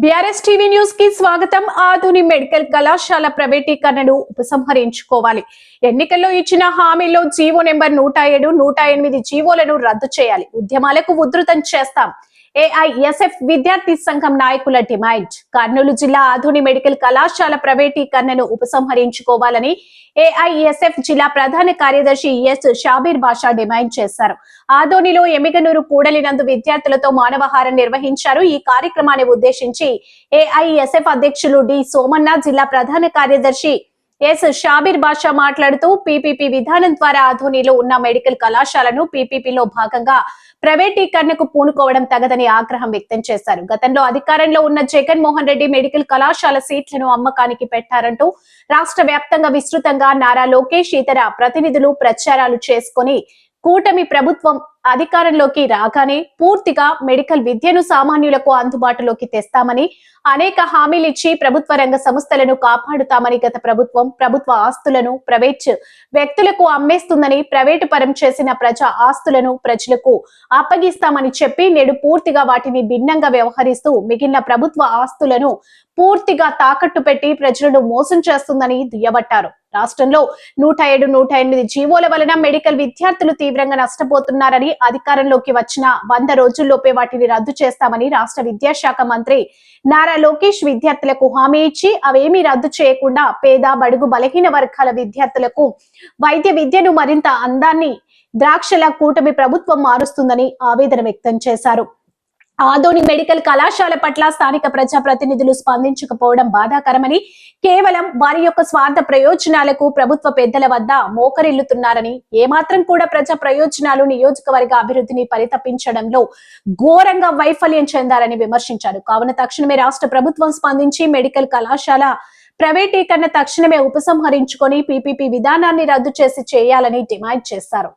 BRS TV న్యూస్కి స్వాగతం. Adoni medical కళాశాల ప్రైవేటీకరణను ఉపసంహరించుకోవాలి. ఎన్నికల్లో ఇచ్చిన హామీలో జీవో నెంబర్ నూట ఏడు నూట ఎనిమిది జీవోలను రద్దు చేయాలి. ఉద్యమాలకు ఉధృతం చేస్తాం. ఏఐఎస్ఎఫ్ విద్యార్థి సంఘం నాయకుల డిమాండ్. కర్నూలు జిల్లా ఆధుని మెడికల్ కళాశాల ప్రైవేటీకరణను ఉపసంహరించుకోవాలని ఏఐఎస్ఎఫ్ జిల్లా ప్రధాన కార్యదర్శి ఎస్ షాబీర్ బాషా డిమాండ్ చేశారు. ఆదోనిలో ఎమిగనూరు కూడలినందు విద్యార్థులతో మానవహారం నిర్వహించారు. ఈ కార్యక్రమాన్ని ఉద్దేశించి ఏఐఎస్ఎఫ్ అధ్యక్షులు డి సోమన్న జిల్లా ప్రధాన కార్యదర్శి ఎస్ షాబీర్ బాషా మాట్లాడుతూ పీపీపీ విధానం ద్వారా ఆధోనిలో ఉన్న మెడికల్ కళాశాలను పీపీపీలో భాగంగా ప్రైవేటీకరణకు పూనుకోవడం తగదని ఆగ్రహం వ్యక్తం చేశారు. గతంలో అధికారంలో ఉన్న జగన్ మోహన్ రెడ్డి మెడికల్ కళాశాల సీట్లను అమ్మకానికి పెట్టారంటూ రాష్ట్ర వ్యాప్తంగా విస్తృతంగా నారా లోకేష్ ఇతర ప్రతినిధులు ప్రచారాలు చేసుకొని కూటమి ప్రభుత్వం అధికారంలోకి రాగానే పూర్తిగా మెడికల్ విద్యను సామాన్యులకు అందుబాటులోకి తెస్తామని అనేక హామీలు ఇచ్చి ప్రభుత్వ రంగ సంస్థలను కాపాడుతామని గత ప్రభుత్వం ప్రభుత్వ ఆస్తులను ప్రైవేట్ వ్యక్తులకు అమ్మేస్తుందని ప్రైవేటు పరం చేసిన ప్రజా ఆస్తులను ప్రజలకు అప్పగిస్తామని చెప్పి నేడు పూర్తిగా వాటిని భిన్నంగా వ్యవహరిస్తూ మిగిలిన ప్రభుత్వ ఆస్తులను పూర్తిగా తాకట్టు పెట్టి ప్రజలను మోసం చేస్తుందని దుయ్యబట్టారు. రాష్ట్రంలో నూట ఏడు నూట ఎనిమిది జీవోల వలన మెడికల్ విద్యార్థులు తీవ్రంగా నష్టపోతున్నారని అధికారంలోకి వచ్చిన వంద రోజుల్లోపే వాటిని రద్దు చేస్తామని రాష్ట్ర విద్యాశాఖ మంత్రి నారా లోకేష్ విద్యార్థులకు హామీ ఇచ్చి అవేమీ రద్దు చేయకుండా పేద బడుగు బలహీన వర్గాల విద్యార్థులకు వైద్య విద్యను మరింత అందాన్ని ద్రాక్షల కూటమి ప్రభుత్వం మారుస్తుందని ఆవేదన వ్యక్తం చేశారు. ఆదోని మెడికల్ కళాశాల పట్ల స్థానిక ప్రజా ప్రతినిధులు స్పందించకపోవడం బాధాకరమని కేవలం వారి యొక్క స్వార్థ ప్రయోజనాలకు ప్రభుత్వ పెద్దల వద్ద మోకరిల్లుతున్నారని ఏమాత్రం కూడా ప్రజా ప్రయోజనాలు నియోజకవర్గ అభివృద్ధిని పరితపించడంలో ఘోరంగా వైఫల్యం చెందారని విమర్శించారు. కావున తక్షణమే రాష్ట్ర ప్రభుత్వం స్పందించి మెడికల్ కళాశాల ప్రైవేటీకరణ తక్షణమే ఉపసంహరించుకొని పీపీపీ విధానాన్ని రద్దు చేసి చేయాలని డిమాండ్ చేశారు.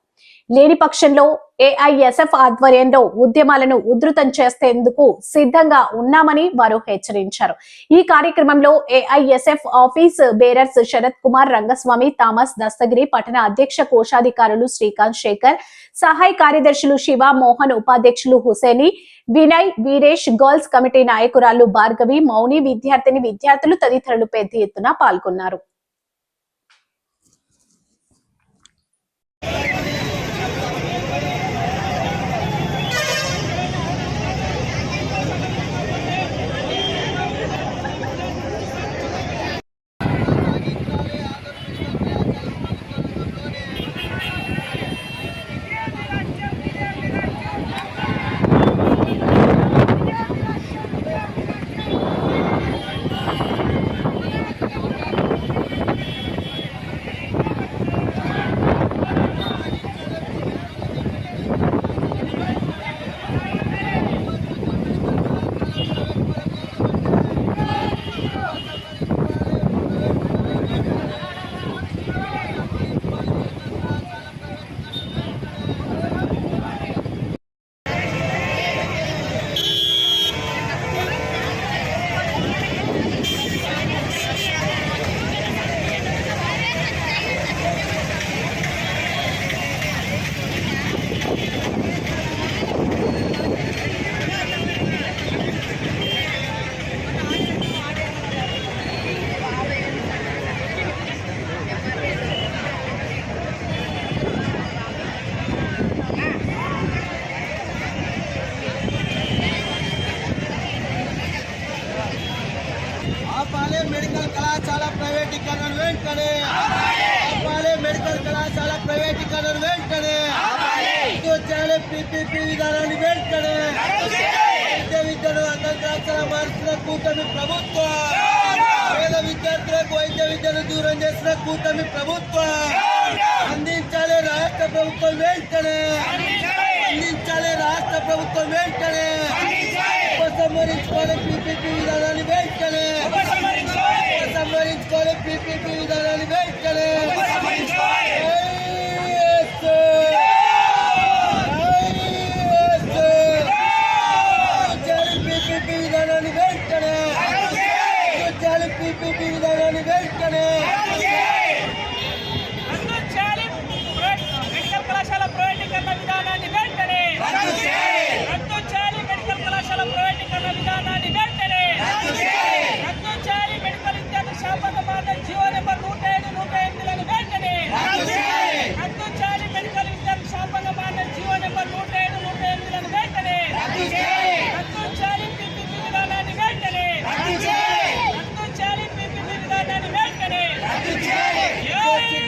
లేని పక్షంలో ఏఐఎస్ఎఫ్ ఆధ్వర్యంలో ఉద్యమాలను ఉధృతం చేసేందుకు సిద్ధంగా ఉన్నామని వారు హెచ్చరించారు. ఈ కార్యక్రమంలో AISF office bearers Sharath Kumar Rangaswamy Thomas Dastagiri పట్టణ అధ్యక్ష కోశాధికారులు శ్రీకాంత్ శేఖర్ సహాయ కార్యదర్శులు శివ మోహన్ ఉపాధ్యక్షులు హుసేని వినయ్ వీరేష్ గర్ల్స్ కమిటీ నాయకురాలు భార్గవి మౌని విద్యార్థిని విద్యార్థులు తదితరులు పెద్ద ఎత్తున పాల్గొన్నారు ఆపాలే మెడికల్ కళాశాల ప్రైవేటీకరణ వెంటనే ఆపాలే మెడికల్ కళాశాల ప్రైవేటీకరణ వెంటనే రద్దు చేయాలి పీపీపీ విధానాన్ని వెంటనే విద్య విద్యను అంతర్రాష్ట్ర మార్చిన కూటమి ప్రభుత్వం పేద విద్యార్థులకు వైద్య విద్యను దూరం చేసిన కూటమి ప్రభుత్వం అందించాలి రాష్ట్ర ప్రభుత్వం వెంటనే అందించాలి రాష్ట్ర ప్రభుత్వం వెంటనే ఉపసంహరించుకోవాలి పీపీపీ విధానాన్ని వెంటనే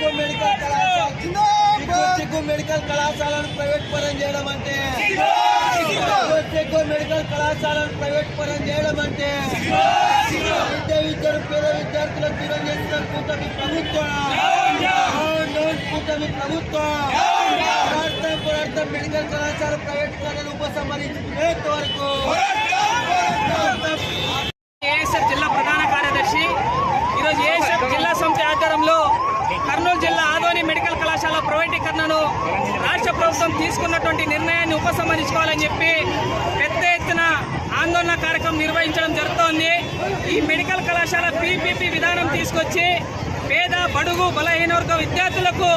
చిక్కు మెడికల్ కళాశాల. చిక్కు మెడికల్ కళాశాలను ప్రైవేట్ పరం చేయడం అంటే? చిక్కు మెడికల్ కళాశాలను ప్రైవేట్ పరం చేయడం అంటే? విద్య ఇద్దరు పేద విద్యార్థుల దూరం చేసిన కూటమి ప్రభుత్వం. కూటమి ప్రభుత్వం. పోరాటం పోరాటం మెడికల్ కళాశాల ప్రైవేట్ కళలు ఉపసంహరించుకునేంత వరకు. మెడికల్ ప్రైవేటీకరణను రాష్ట్ర ప్రభుత్వం తీసుకున్నటువంటి నిర్ణయాన్ని ఉపసంహరించుకోవాలని చెప్పి పెద్ద ఎత్తున ఆందోళన కార్యక్రమం నిర్వహించడం జరుగుతోంది. ఈ మెడికల్ కళాశాల పీపీపీ విధానం తీసుకొచ్చి పేద బడుగు బలహీన వర్గ విద్యార్థులకు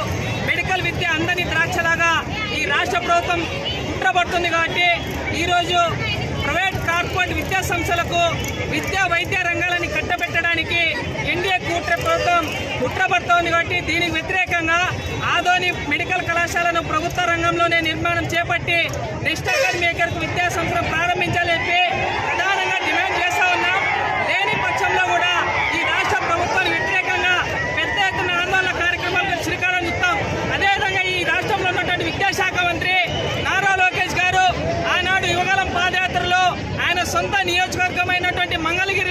మెడికల్ విద్య అందని ద్రాక్షలాగా ఈ రాష్ట్ర ప్రభుత్వం కుట్రబడుతుంది కాబట్టి ఈరోజు ప్రైవేట్ కార్పొరేట్ విద్యా సంస్థలకు విద్యా వైద్య రంగాలని కట్టబెట్టడానికి కూటమి ప్రభుత్వం కుట్రపడుతోంది కాబట్టి దీనికి వ్యతిరేకంగా ఆదోని మెడికల్ కళాశాలను ప్రభుత్వ రంగంలోనే నిర్మాణం చేపట్టి నెక్స్ట్ అకాడమీ మేకర్కు విద్యా సంవత్సరం ప్రారంభించాలని చెప్పి ప్రధానంగా డిమాండ్ చేస్తా ఉన్నాం. లేని పక్షంలో కూడా ఈ రాష్ట్ర ప్రభుత్వానికి వ్యతిరేకంగా పెద్ద ఎత్తున ఆందోళన కార్యక్రమాలకు శ్రీకారం చుట్టాం. అదేవిధంగా ఈ రాష్ట్రంలో ఉన్నటువంటి విద్యాశాఖ మంత్రి నారా లోకేష్ గారు ఆనాడు యువగలం పాదయాత్రలో ఆయన సొంత నియోజకవర్గమైనటువంటి మంగళగిరి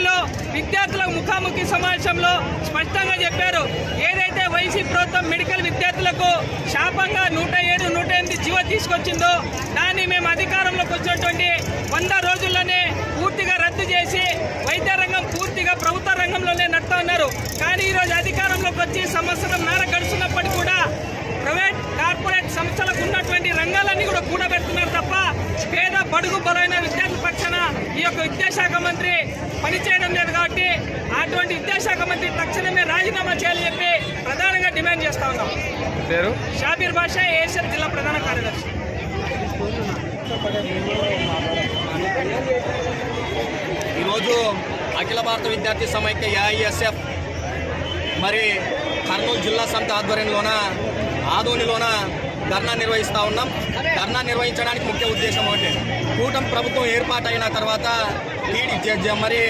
విద్యార్థులకు ముఖాముఖి సమావేశంలో స్పష్టంగా చెప్పారు. ఏదైతే వైసీ ప్రభుత్వం మెడికల్ విద్యార్థులకు శాపంగా నూట ఏడు నూట ఎనిమిది జీవో తీసుకొచ్చిందో దాన్ని మేము అధికారంలోకి వచ్చినటువంటి వంద రోజుల్లోనే పూర్తిగా రద్దు చేసి వైద్య రంగం పూర్తిగా ప్రభుత్వ రంగంలోనే నడుతా ఉన్నారు. కానీ ఈరోజు అధికారంలోకి వచ్చి సంవత్సరం మేర గడుస్తున్నప్పటికీ కూడా ప్రైవేట్ కార్పొరేట్ సంస్థలకు ఉన్నటువంటి రంగాలన్నీ కూడా కూడబెడుతున్నారు తప్ప పేద బడుగు బలైన విద్యార్థుల పక్షాన ఈ యొక్క విద్యాశాఖ మంత్రి పనిచేయడం లేదు కాబట్టి అటువంటి విద్యాశాఖ మంత్రి తక్షణమే రాజీనామా చేయాలని చెప్పి ప్రధానంగా డిమాండ్ చేస్తా ఉన్నాం. పేరు? షాబీర్ బాషా ఏఎస్ఎఫ్ జిల్లా ప్రధాన కార్యదర్శి. ఈరోజు అఖిల భారత విద్యార్థి సమైక్య ఏఐఎస్ఎఫ్ మరి కర్నూలు జిల్లా సంత ఆధ్వర్యంలోన ఆదోనిలోన ధర్నా నిర్వహిస్తూ ఉన్నాం. ధర్నా నిర్వహించడానికి ముఖ్య ఉద్దేశం ఒకటి. కూటమి ప్రభుత్వం ఏర్పాటైన తర్వాత టీడీ మరి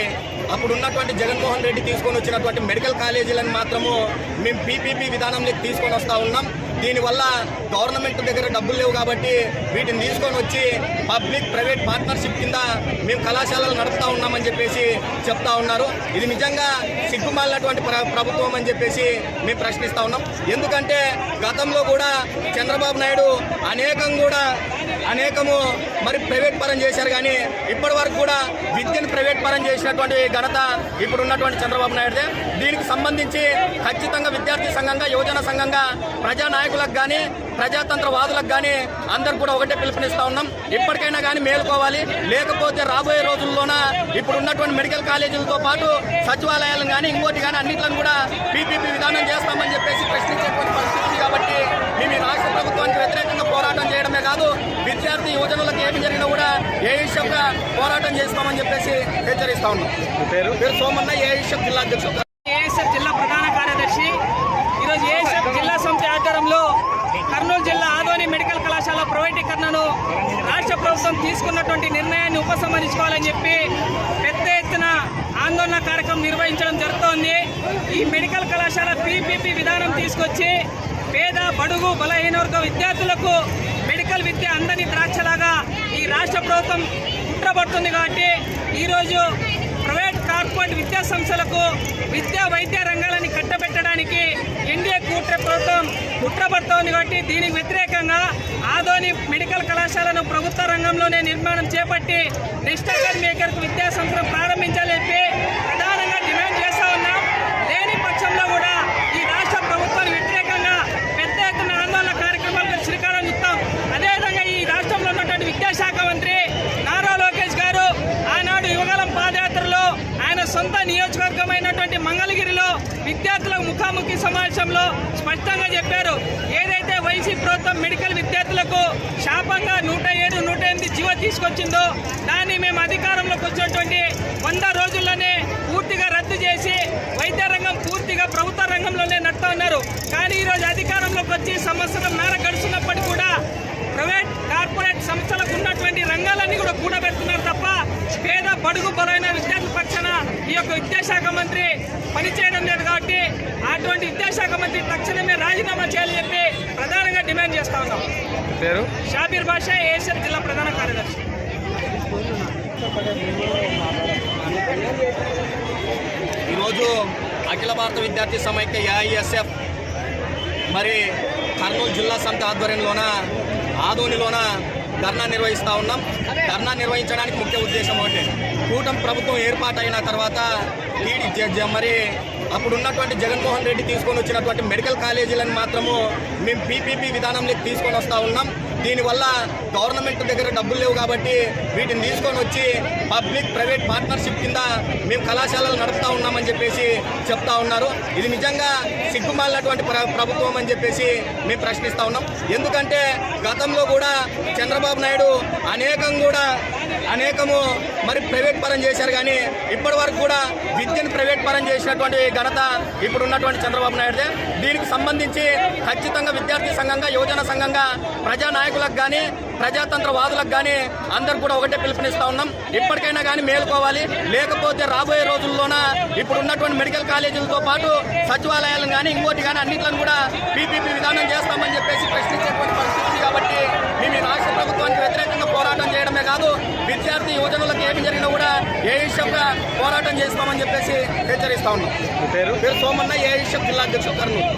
అప్పుడు ఉన్నటువంటి జగన్మోహన్ రెడ్డి తీసుకొని వచ్చినటువంటి మెడికల్ కాలేజీలను మాత్రము మేము పీపీపీ విధానంలోకి తీసుకొని వస్తూ ఉన్నాం. దీనివల్ల గవర్నమెంట్ దగ్గర డబ్బులు లేవు కాబట్టి వీటిని తీసుకొని వచ్చి పబ్లిక్ ప్రైవేట్ పార్ట్నర్షిప్ కింద మేము కళాశాలలు నడుపుతా ఉన్నామని చెప్పేసి చెప్తా ఉన్నారు. ఇది నిజంగా సిగ్గుమాలినటువంటి ప్ర- ప్రభుత్వం అని చెప్పేసి మేము ప్రశ్నిస్తా ఉన్నాం. ఎందుకంటే గతంలో కూడా చంద్రబాబు నాయుడు అనేకం కూడా అనేకము మరి ప్రైవేట్ పరం చేశారు కానీ ఇప్పటి వరకు కూడా విద్యను ప్రైవేట్ పరం చేసినటువంటి ఘనత ఇప్పుడు ఉన్నటువంటి చంద్రబాబు నాయుడుదే. దీనికి సంబంధించి ఖచ్చితంగా విద్యార్థి సంఘంగా యువజన సంఘంగా ప్రజా నాయకులకు కానీ ప్రజాతంత్రవాదులకు కానీ అందరు కూడా ఒకటే పిలుపునిస్తా ఉన్నాం. ఇప్పటికైనా కానీ మేలుకోవాలి. లేకపోతే రాబోయే రోజుల్లోన ఇప్పుడు ఉన్నటువంటి మెడికల్ కాలేజీలతో పాటు సచివాలయాలను కానీ ఇంకోటి కానీ అన్నిట్లను కూడా పీపీపీ విధానం చేస్తామని చెప్పేసి ప్రశ్నించేటువంటి పరిస్థితి కాబట్టి మేము రాష్ట్ర ప్రభుత్వానికి వ్యతిరేకంగా పోరాటం చేయడమే కాదు విద్యార్థి యువజనులకు ఏమి జరిగినా కూడా ఏఐషప్గా పోరాటం చేస్తామని చెప్పేసి హెచ్చరిస్తా ఉన్నాం. పేరు? పేరు సోమన్న ఏఐషప్ జిల్లా అధ్యక్షుడు. ఏఎస్ఎఫ్ జిల్లా ప్రధాన కార్యదర్శి. ఈరోజు ఏఎస్ఎఫ్ జిల్లా సమితి ఆధ్వర్యంలో కర్నూలు జిల్లా ఆదోని మెడికల్ కళాశాల ప్రైవేటీకరణను రాష్ట్ర ప్రభుత్వం తీసుకున్నటువంటి నిర్ణయాన్ని ఉపసంహరించుకోవాలని చెప్పి పెద్ద ఎత్తున ఆందోళన కార్యక్రమం నిర్వహించడం జరుగుతోంది. ఈ మెడికల్ కళాశాల పీపీపీ విధానం తీసుకొచ్చి పేద బడుగు బలహీన వర్గ విద్యార్థులకు మెడికల్ విద్య అందని ద్రాక్షలాగా ఈ రాష్ట్ర ప్రభుత్వం కుట్రబడుతుంది కాబట్టి ఈరోజు ప్రైవేట్ కార్పొరేట్ విద్యా సంస్థలకు విద్యా వైద్య రంగాలని కట్టబెట్టడానికి ఎన్డీఏ కూట్ర ప్రభుత్వం కుట్రపడుతోంది కాబట్టి దీనికి వ్యతిరేకంగా ఆదోని మెడికల్ కళాశాలను ప్రభుత్వ రంగంలోనే నిర్మాణం చేపట్టి నెక్స్ట్ అకాడమీ మేకర్కు విద్యా సంస్థను ప్రారంభించాలని చెప్పి ప్రధానంగా డిమాండ్ చేస్తా ఉన్నాం లేని పక్షంలో కూడా ఈ రాష్ట్ర ప్రభుత్వానికి వ్యతిరేకంగా పెద్ద ఎత్తున ఆందోళన కార్యక్రమాలకు శ్రీకారం చుట్టాం అదేవిధంగా ఈ రాష్ట్రంలో ఉన్నటువంటి విద్యాశాఖ మంత్రి నారా లోకేష్ గారు ఆనాడు యువగలం పాదయాత్రలో ఆయన సొంత నియోజకవర్గమైనటువంటి మంగళగిరిలో విద్యార్థులకు ముఖాముఖి సమావేశంలో స్పష్టంగా చెప్పారు. ఏదైతే వైసీ ప్రభుత్వం మెడికల్ విద్యార్థులకు శాపంగా నూట ఏడు నూట ఎనిమిది జీవో తీసుకొచ్చిందో దాన్ని మేము అధికారంలోకి వచ్చినటువంటి వంద రోజుల్లోనే పూర్తిగా రద్దు చేసి వైద్య రంగం పూర్తిగా ప్రభుత్వ రంగంలోనే నడుతా ఉన్నారు. కానీ ఈరోజు అధికారంలోకి వచ్చి సంవత్సరం మేర గడుచున్నప్పటికీ కూడా ప్రైవేట్ కార్పొరేట్ సంస్థలకు ఉన్నట్టు కూడబెడుతున్నారు తప్ప పేద బడుగు బలైన విద్యార్థుల పక్షాన ఈ యొక్క విద్యాశాఖ మంత్రి పనిచేయడం లేదు కాబట్టి అటువంటి విద్యాశాఖ మంత్రి తక్షణమే రాజీనామా చేయాలని చెప్పి ప్రధానంగా డిమాండ్ చేస్తా ఉన్నాం. పేరు? షాబీర్ బాషా ఏఎస్ఎఫ్ జిల్లా ప్రధాన కార్యదర్శి. ఈరోజు అఖిల భారత విద్యార్థి సమైక్య ఏఐఎస్ఎఫ్ మరి కర్నూలు జిల్లా సమితి ఆధ్వర్యంలోన ఆదోనిలోన ధర్నా నిర్వహిస్తూ ఉన్నాం. ధర్నా నిర్వహించడానికి ముఖ్య ఉద్దేశం ఒకటి. కూటమి ప్రభుత్వం ఏర్పాటైన తర్వాత టీడీ మరి అప్పుడు ఉన్నటువంటి జగన్మోహన్ రెడ్డి తీసుకొని వచ్చినటువంటి మెడికల్ కాలేజీలను మాత్రము మేము పీపీపీ విధానంలోకి తీసుకొని వస్తూ ఉన్నాం. దీనివల్ల గవర్నమెంట్ దగ్గర డబ్బులు లేవు కాబట్టి వీటిని తీసుకొని వచ్చి పబ్లిక్ ప్రైవేట్ పార్ట్నర్షిప్ కింద మేము కళాశాలలు నడుపుతా ఉన్నామని చెప్పేసి చెప్తా ఉన్నారు. ఇది నిజంగా సిగ్గుమాలినటువంటి ప్రభుత్వం అని చెప్పేసి మేము ప్రశ్నిస్తా ఉన్నాం. ఎందుకంటే గతంలో కూడా చంద్రబాబు నాయుడు అనేకం కూడా అనేకము మరి ప్రైవేట్ పరం చేశారు కానీ ఇప్పటి వరకు కూడా విద్యను ప్రైవేట్ పరం చేసినటువంటి ఘనత ఇప్పుడు ఉన్నటువంటి చంద్రబాబు నాయుడుదే. దీనికి సంబంధించి ఖచ్చితంగా విద్యార్థి సంఘంగా యువజన సంఘంగా ప్రజా నాయకులకు కానీ ప్రజాతంత్ర వాదులకు కానీ అందరు కూడా ఒకటే పిలుపునిస్తా ఉన్నాం. ఇప్పటికైనా కానీ మేలుకోవాలి. లేకపోతే రాబోయే రోజుల్లోన ఇప్పుడు ఉన్నటువంటి మెడికల్ కాలేజీలతో పాటు సచివాలయాలను కానీ ఇంకోటి కానీ అన్నిట్లను కూడా పీపీపీ విధానం చేస్తామని చెప్పేసి ప్రశ్నించేటువంటి పరిస్థితి ఉంది కాబట్టి మేము ఈ రాష్ట్ర ప్రభుత్వానికి వ్యతిరేకంగా పోరాటం చేయడమే కాదు విద్యార్థి యువజనులకు ఏమి జరిగినా కూడా ఏ విషయంగా పోరాటం చేస్తామని చెప్పేసి హెచ్చరిస్తా ఉన్నాం. పేరు? పేరు సోమన్న ఏ విషయం జిల్లా అధ్యక్షుడు కర్నూలు.